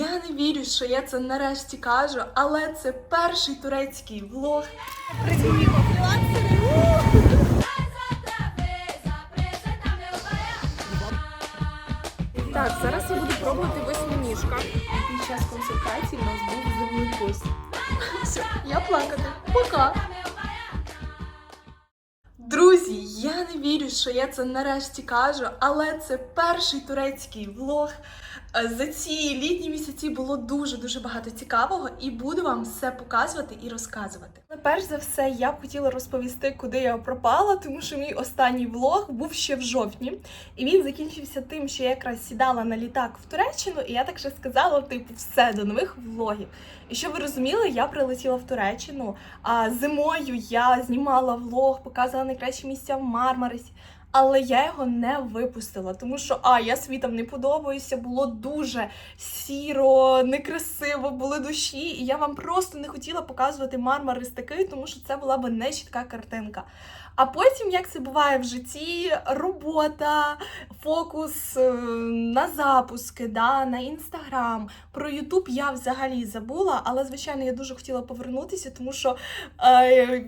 я не вірю, що я це нарешті кажу, але це перший турецький влог. Так, зараз я буду пробувати восьминіжка. Під час консультації в нас був землекус. Все, я плакати. Пока. Друзі, я не вірю, що я це нарешті кажу, але це перший турецький влог. Е, За ці літні місяці було дуже дуже багато цікавого, і буду вам все показувати і розказувати. Але перш за все, я б хотіла розповісти, куди я пропала, тому що мій останній влог був ще в жовтні, і він закінчився тим, що я якраз сідала на літак в Туреччину, і я так ще сказала, типу, все до нових влогів. І щоб ви розуміли, я прилетіла в Туреччину. А зимою я знімала влог, показувала найкращі місця в Мармарисі. Але я його не випустила, тому що а я світам не подобаюся, було дуже сіро, некрасиво, були душі, і я вам просто не хотіла показувати Мармарис такий, тому що це була би не чітка картинка. А потім, як це буває в житті, робота, фокус е, на запуски, да, на інстаграм. Про Ютуб я взагалі забула, але звичайно я дуже хотіла повернутися, тому що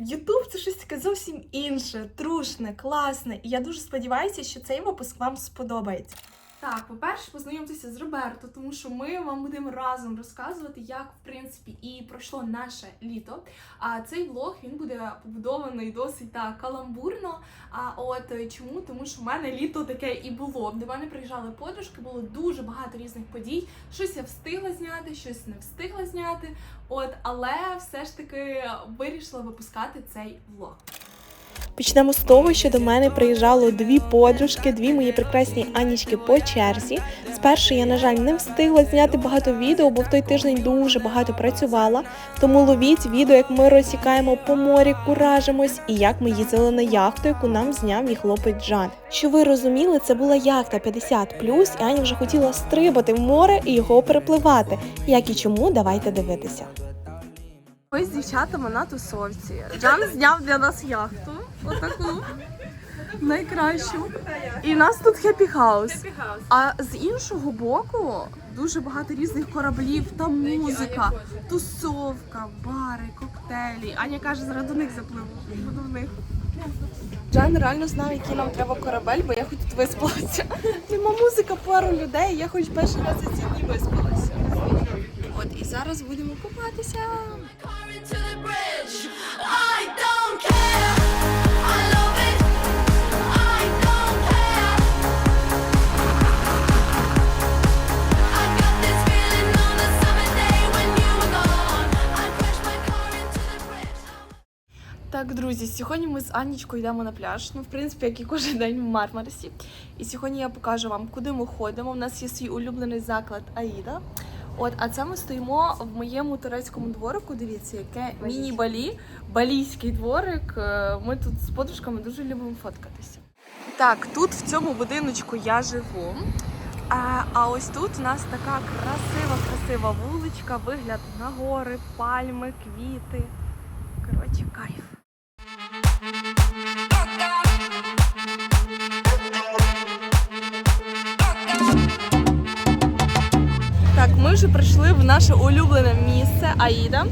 Ютуб це щось таке зовсім інше, трушне, класне. І я дуже сподіваюся, що цей випуск вам сподобається. Так, по-перше, познайомтеся з Роберто, тому що ми вам будемо разом розказувати, як в принципі і пройшло наше літо. А цей влог він буде побудований досить так каламбурно. А от е, чому? Тому що в мене літо таке і було. До мене приїжджали подружки, було дуже багато різних подій. Щось я встигла зняти, щось не встигла зняти. От, але все ж таки вирішила випускати цей влог. Почнемо з того, що до мене приїжджало дві подружки, дві мої прекрасні Анічки по черзі. Спершу я, на жаль, не встигла зняти багато відео, бо в той тиждень дуже багато працювала. Тому ловіть відео, як ми розсікаємо по морі, куражимось і як ми їздили на яхту, яку нам зняв мій хлопець Жан. Що ви розуміли, це була яхта 50+, і Аня вже хотіла стрибати в море і його перепливати. Як і чому, давайте дивитися. Ми з дівчатами на тусовці. Джан зняв для нас яхту. Отаку. Найкращу. І в нас тут хеппі хаус. А з іншого боку дуже багато різних кораблів, там музика, тусовка, бари, коктейлі. Аня каже, зараз до них запливу. Буду в них. Джан реально знав, який нам треба корабель, бо я хоч тут виспалася. Нема музика, пару людей, я хоч перший раз за ці дні виспалася. От і зараз будемо купатися. Так, друзі, сьогодні ми з Анічкою йдемо на пляж. Ну, в принципі, як і кожен день в Мармарисі. І сьогодні я покажу вам, куди ми ходимо. У нас є свій улюблений заклад Аїда. От, а це ми стоїмо в моєму турецькому дворику. Дивіться, яке міні-балі, балійський дворик. Е, Ми тут з подружками дуже любимо фоткатися. Так, тут в цьому будиночку я живу. А, а ось тут у нас така красива, красива вуличка, вигляд на гори, пальми, квіти. Коротше, кайф. Вже прийшли в наше улюблене місце Аїда.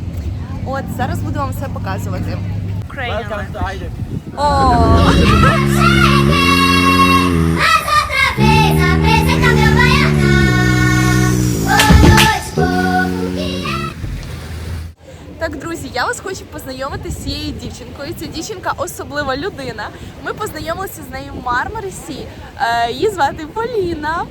От зараз буду вам все показувати. Україна. О! Так, друзі, я вас хочу познайомити з цією дівчинкою. Ця дівчинка особлива людина. Ми познайомилися з нею в Мармарисі. Е, її звати Поліна.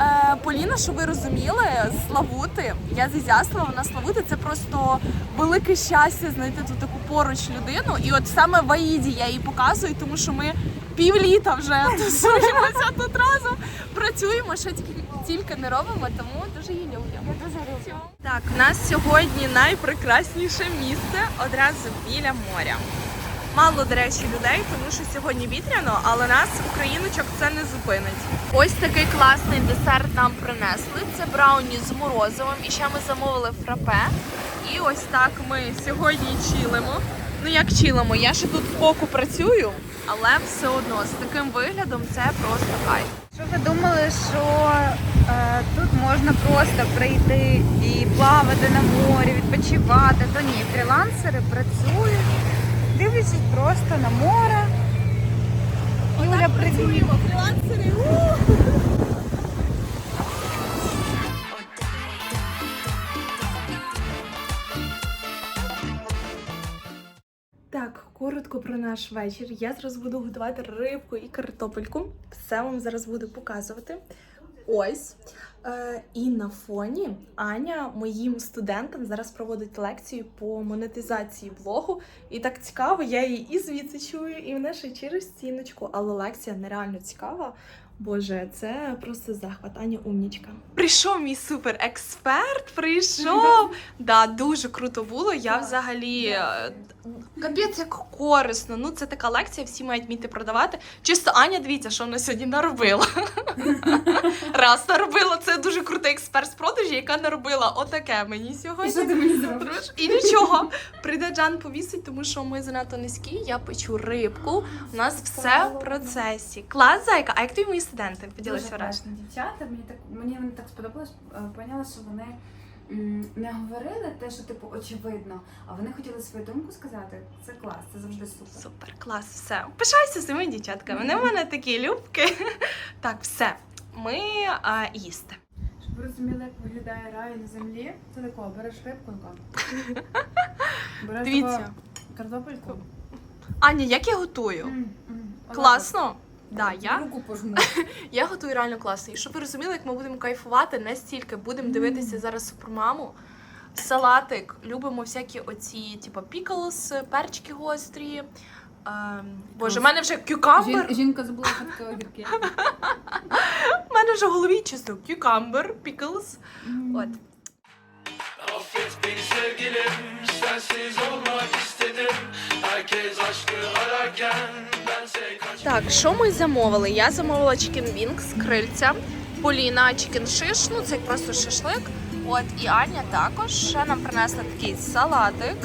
Е, Поліна, щоб ви розуміли, з Славути. Я з Ізяслава, вона Славути. Це просто велике щастя знайти тут таку поруч людину. І от саме в Аїді я її показую, тому що ми півліта вже тусуємося тут разом, працюємо, що тільки, тільки не робимо, тому дуже її люблю. Я дуже люблю. Так, у нас сьогодні найпрекрасніше місце одразу біля моря. Мало, до речі, людей, тому що сьогодні вітряно, але нас, україночок, це не зупинить. Ось такий класний десерт нам принесли. Це брауні з морозивом. І ще ми замовили фрапе. І ось так ми сьогодні чилимо. Ну як чилимо, я ще тут боку працюю, але все одно з таким виглядом це просто кайф. Що ви думали, що е, тут можна просто прийти і плавати на морі, відпочивати, то ні, фрілансери працюють, дивлячись просто на море. Юля, привіт. фрілансери. Так, коротко про наш вечір. Я зараз буду готувати рибку і картопельку. Все вам зараз буду показувати. Ось. Е, і на фоні Аня моїм студентам зараз проводить лекцію по монетизації блогу. І так цікаво, я її і звідси чую, і мене ще через стіночку. Але лекція нереально цікава. Боже, це просто захват. Аня умнічка. Прийшов мій суперексперт, прийшов. Да, дуже круто було. Я взагалі е, капець як корисно. Ну, це така лекція, всі мають вміти продавати. Чисто Аня, дивіться, що вона сьогодні наробила. Раз наробила, це дуже крутий експерт з продажі, яка наробила отаке мені сьогодні. ти мені зробиш? І нічого. Прийде Джан повісить, тому що ми занадто низькі. Я печу рибку. У нас все в процесі. Клас, зайка. А як тобі мої студенти? Поділися враження. дівчата. Мені так мені вони так сподобалось. е, Поняла, що вони не говорили те, що типу очевидно, а вони хотіли свою думку сказати. Це клас, це завжди супер. Супер, клас, все. Пишаюся цими дівчатками. Вони в мене такі любки. Так, все. Ми а, їсти. Щоб ви розуміли, як виглядає рай на землі, це тако, береш рибку, береш Дивіться. картопельку. Аня, як я готую? Класно? Да, я, Руку пожму. я готую реально класно. І щоб ви розуміли, як ми будемо кайфувати, настільки будемо дивитися зараз супермаму. Салатик, любимо всякі оці, типу, піклс, перчики гострі. Ем, боже, в мене вже кюкамбер. Жін- Жінка забула фотки огірки. У мене вже в голові чисто кюкамбер, піклс. От. Affet beni sevgilim Sensiz olmak istedim Так, що ми замовили? Я замовила чикен вінг з крильця, Поліна чикен шиш, ну це як просто шашлик. От і Аня також. Ще нам принесла такий салатик.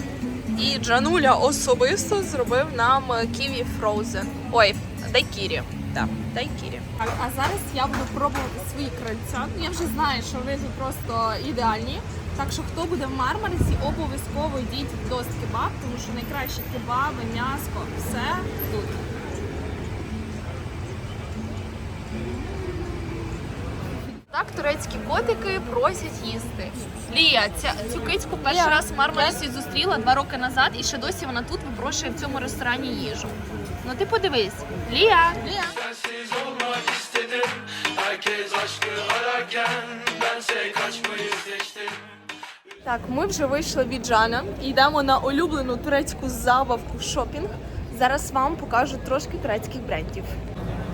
І Джануля особисто зробив нам ківі фроузен. Ой, дайкірі. Так, дайкірі. А зараз я буду пробувати свої крильця. Я вже знаю, що вони тут просто ідеальні. Так що хто буде в Мармарисі, обов'язково йдіть в Дост Кебаб, тому що найкраще кебаби, м'яско, все тут. Так, турецькі котики просять їсти. Лія, ця, цю кицьку перший раз в Мармарисі зустріла два роки назад, і ще досі вона тут випрошує в цьому ресторані їжу. Ну ти подивись, Лія, Лія. Sensiz olmak istedim Herkes aşkı ararken Bense kaçmayı seçtim Так, ми вже вийшли від Жана і йдемо на улюблену турецьку забавку шопінг. Зараз вам покажу трошки турецьких брендів.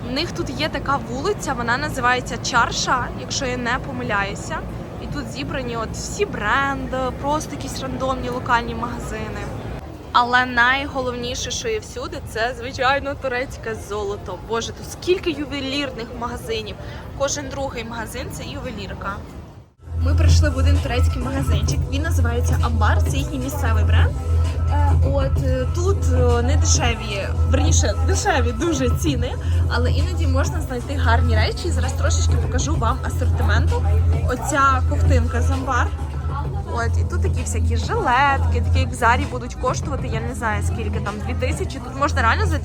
У них тут є така вулиця, вона називається Чарша, якщо я не помиляюся. І тут зібрані от всі бренди, просто якісь рандомні локальні магазини. Але найголовніше, що є всюди, це звичайно турецьке золото. Боже, тут скільки ювелірних магазинів. Кожен другий магазин це ювелірка. Ми прийшли в один турецький магазинчик. Він називається Амбар. Це їхній місцевий бренд. Е, От е, тут е, не дешеві, верніше, дешеві дуже ціни, але іноді можна знайти гарні речі. Зараз трошечки покажу вам асортименту. Оця ковтинка з амбар. От і тут такі всякі жилетки, такі як в зарі будуть коштувати. Я не знаю скільки там 2000. Тут можна реально за 200-300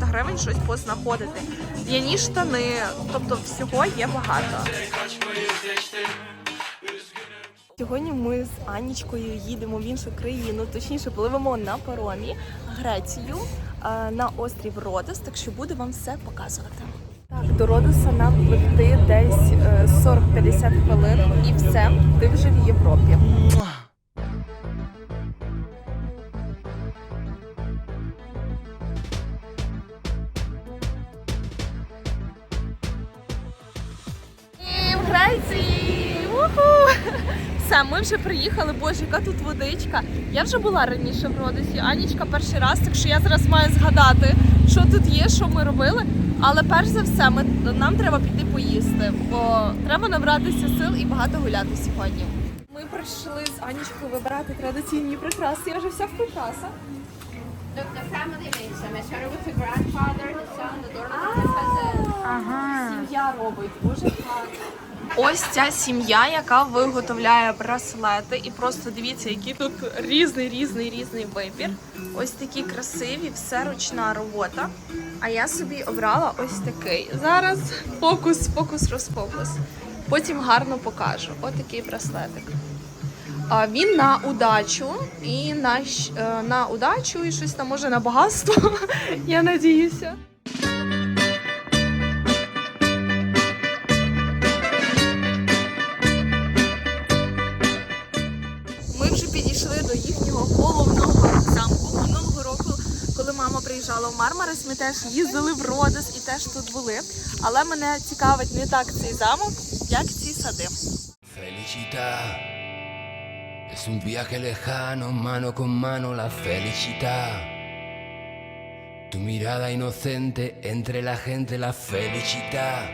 гривень щось познаходити. Яні штани, тобто всього є багато. Сьогодні ми з Анічкою їдемо в іншу країну, точніше пливемо на паромі Грецію е, на острів Родос, так що буду вам все показувати. Так, до Родоса нам пливти десь е, 40-50 хвилин і все, ти вже в Європі. Вже приїхали. Боже, яка тут водичка. Я вже була раніше в Родосі. Анічка перший раз, так що я зараз маю згадати, що тут є, що ми робили. Але перш за все, ми, нам треба піти поїсти, бо треба набратися сил і багато гуляти сьогодні. Ми прийшли з Анічкою вибирати традиційні прикраси. Я вже вся в прикрасах. Ага. Сім'я робить дуже гарно. Ось ця сім'я, яка виготовляє браслети, і просто дивіться, який тут різний, різний, різний вибір. Ось такі красиві, все ручна робота. А я собі обрала ось такий. Зараз фокус, фокус, розфокус. Потім гарно покажу. Ось такий браслетик. Він на удачу і на, е, на удачу, і щось там може на багатство. Я надіюся. Приїжджала в Мармарис, ми теж їздили в Родос і теж тут були. Але мене цікавить не так цей замок, як ці сади. Es un viaje lejano, mano con mano la felicidad. Tu mirada inocente entre la gente la felicidad.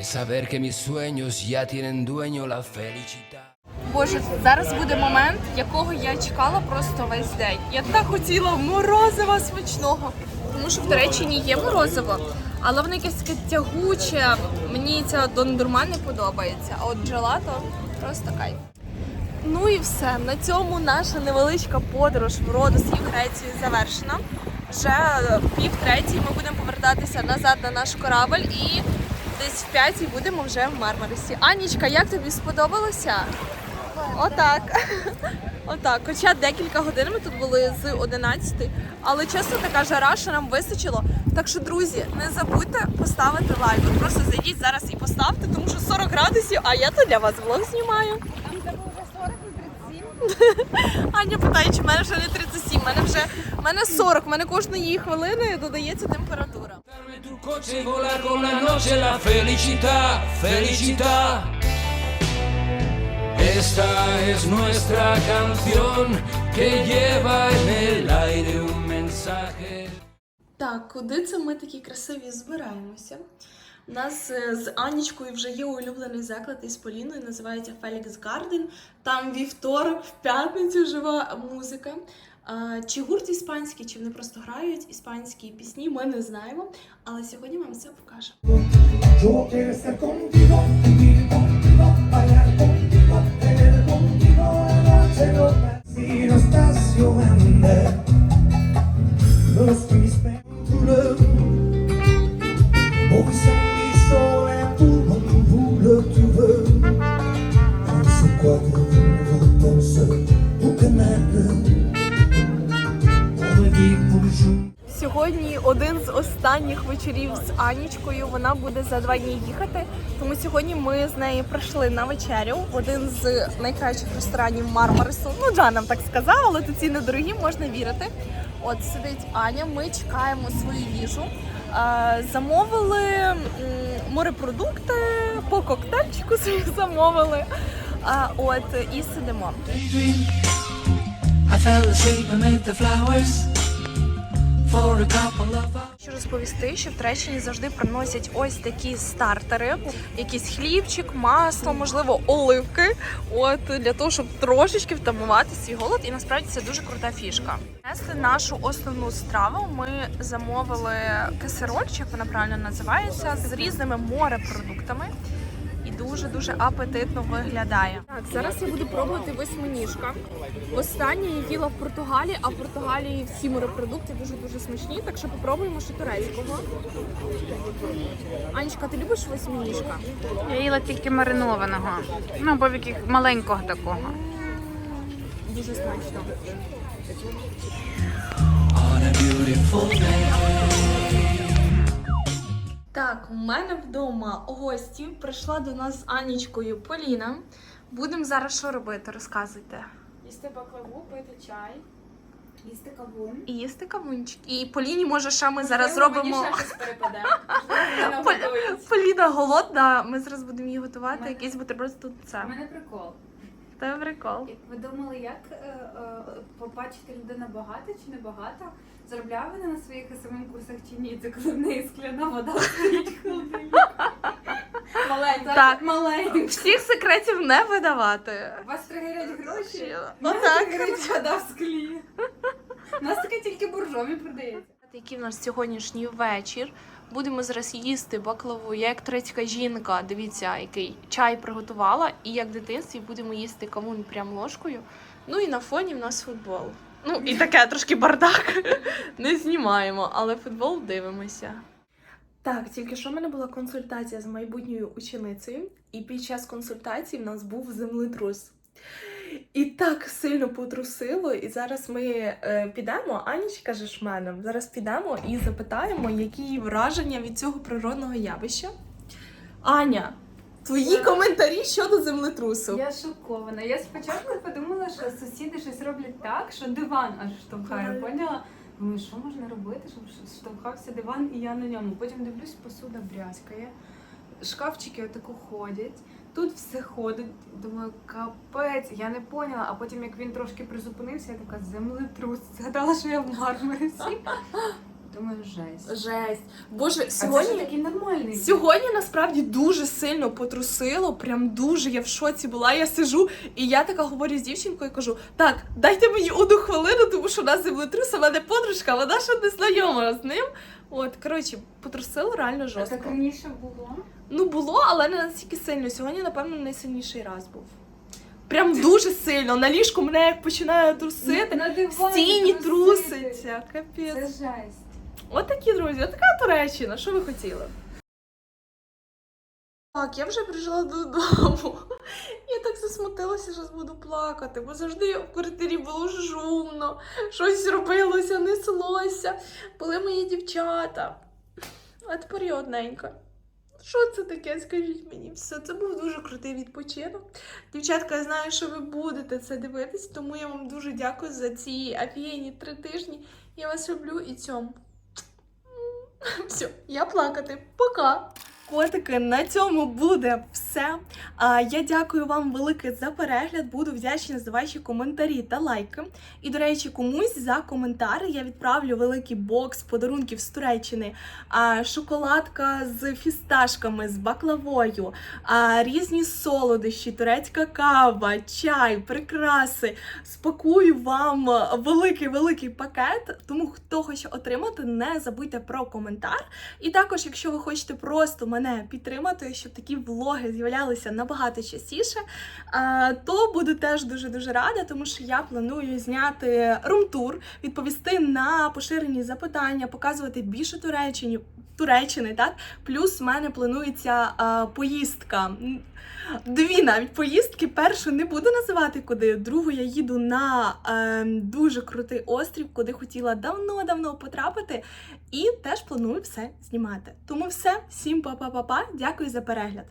Es saber que mis sueños ya tienen dueño la felicidad. Боже, зараз буде момент, якого я чекала просто весь день. Я так хотіла морозива смачного, тому що в Туреччині є морозиво, але воно якесь таке тягуче. Мені ця дондурма не подобається. А от джелато просто кайф. Ну і все. На цьому наша невеличка подорож в Родос і в Грецію завершена. Вже пів третій ми будемо повертатися назад на наш корабель і десь в п'ятій будемо вже в Мармарисі. Анічка, як тобі сподобалося? Отак. Отак. Хоча декілька годин ми тут були з 11, але чесно така жара, що нам вистачило. Так що, друзі, не забудьте поставити лайк. От просто зайдіть зараз і поставте, тому що 40 градусів, а я тут для вас влог знімаю. Аня питає, чи в мене вже не 37, в мене вже в мене 40, в мене кожної хвилини додається температура. Darme tu Esta es nuestra canción que lleva en el aire un mensaje. Так, куди це ми такі красиві збираємося? У нас е, з Анічкою вже є улюблений заклад із Поліною, називається Felix Garden. Там вівторок, в п'ятницю жива музика. Чи гурт іспанський, чи вони просто грають іспанські пісні, ми не знаємо. Але сьогодні вам це покажемо. Вечорів з Анічкою. Вона буде за два дні їхати. Тому сьогодні ми з нею прийшли на вечерю в один з найкращих ресторанів Мармарису. Ну, Джан нам так сказав, але тут ціни дорогі, можна вірити. От сидить Аня. Ми чекаємо свою їжу. Е, Замовили морепродукти по коктейльчику собі замовили. А, От і сидимо. I fell asleep amid the flowers Хочу розповісти, що в Туреччині завжди приносять ось такі стартери, якийсь хлібчик, масло, можливо, оливки. От для того, щоб трошечки втамувати свій голод. І насправді це дуже крута фішка. Несли нашу основну страву. Ми замовили кесероль, чи як вона правильно називається, з різними морепродуктами. І дуже дуже апетитно виглядає. Так, зараз я буду пробувати восьминіжка. Востаннє я їла в Португалії, а в Португалії всі морепродукти дуже дуже смачні. Так що попробуємо ще турецького. Анечка, ти любиш восьминіжка? Я їла тільки маринованого. Ну, або в яких маленького такого. Дуже смачно. У мене вдома гості. Прийшла до нас з Анічкою Поліна. Будемо зараз що робити? Розказуйте. Їсти баклаву, пити чай, їсти кавун. І їсти кавунчик. І Поліні, може, ще ми зараз зробимо. Мені ще щось перепаде. Можливо, вона Поль- готується. Поліна голодна. Ми зараз будемо її готувати. Мене- Якийсь бутерброд тут це. У мене прикол. Це прикол. Як ви думали, як е, е, побачити людина багата чи не багата? Заробляє вона на своїх СММ курсах чи ні? Це коли в неї скляна вода стоїть. Так. Маленька. Всіх секретів не видавати. Вас тригерять гроші? Отак. тригерить вода в склі. У нас таке тільки буржомі продається. Який в нас сьогоднішній вечір. Будемо зараз їсти баклаву. Я як турецька жінка, дивіться, який чай приготувала, і як в дитинстві будемо їсти кавун прям ложкою. Ну і на фоні в нас футбол. Ну і таке трошки бардак. Не знімаємо, але футбол дивимося. Так, тільки що в мене була консультація з майбутньою ученицею, і під час консультації в нас був землетрус. І так сильно потрусило, і зараз ми е, підемо, Анічка шменом, зараз підемо і запитаємо, які її враження від цього природного явища. Аня, твої коментарі щодо землетрусу. Я шокована. Я спочатку подумала, що сусіди щось роблять так, що диван аж штовхає. Поняла? Думаю, що можна робити, щоб штовхався диван, і я на ньому. Потім дивлюсь, посуда брязкає, шкафчики отако ходять. Тут все ходить. Думаю, капець, я не поняла. А потім, як він трошки призупинився, я така землетрус. Згадала, що я в Мармарисі. Думаю, жесть. Жесть. Боже, А це сьогодні. ж такий нормальний. Сьогодні насправді дуже сильно потрусило, прям дуже я в шоці була. Я сижу, і я така говорю з дівчинкою і кажу: так, дайте мені одну хвилину, тому що у нас землетрус, а в мене подружка, вона ще не знайома з ним. От, коротше, потрусило реально А так раніше було. Ну було, але не настільки сильно. Сьогодні, напевно, найсильніший раз був. Прям дуже сильно. На ліжку мене як починає трусити. На дивані стіні трусити. труситься. Це Капець. жесть. От такі друзі, от така Туреччина. Що ви хотіли? Так, я вже прийшла додому. Я так засмутилася, що буду плакати, бо завжди в квартирі було шумно, щось робилося, неслося. Були мої дівчата. А тепер я одненька. Що це таке? Скажіть мені все. Це був дуже крутий відпочинок. Дівчатка, я знаю, що ви будете це дивитись, тому я вам дуже дякую за ці офігенні три тижні. Я вас люблю і цьому. Все, я плакати. Пока. Котики, на цьому буде все. Я дякую вам велике за перегляд. Буду вдячна за ваші коментарі та лайки. І, до речі, комусь за коментар я відправлю великий бокс подарунків з Туреччини. Шоколадка з фісташками, з баклавою, різні солодощі, турецька кава, чай, прикраси. Спакую вам великий великий пакет. Тому хто хоче отримати, не забудьте про коментар. І також, якщо ви хочете просто мене підтримати, щоб такі влоги з'являлися набагато частіше, то буду теж дуже дуже рада, тому що я планую зняти румтур, відповісти на поширені запитання, показувати більше Туреччині. Туреччини, так плюс в мене планується е, поїздка. Дві навіть поїздки. Першу не буду називати куди. Другу я їду на е, дуже крутий острів, куди хотіла давно-давно потрапити. І теж планую все знімати. Тому все, всім па-па-па-па. Дякую за перегляд.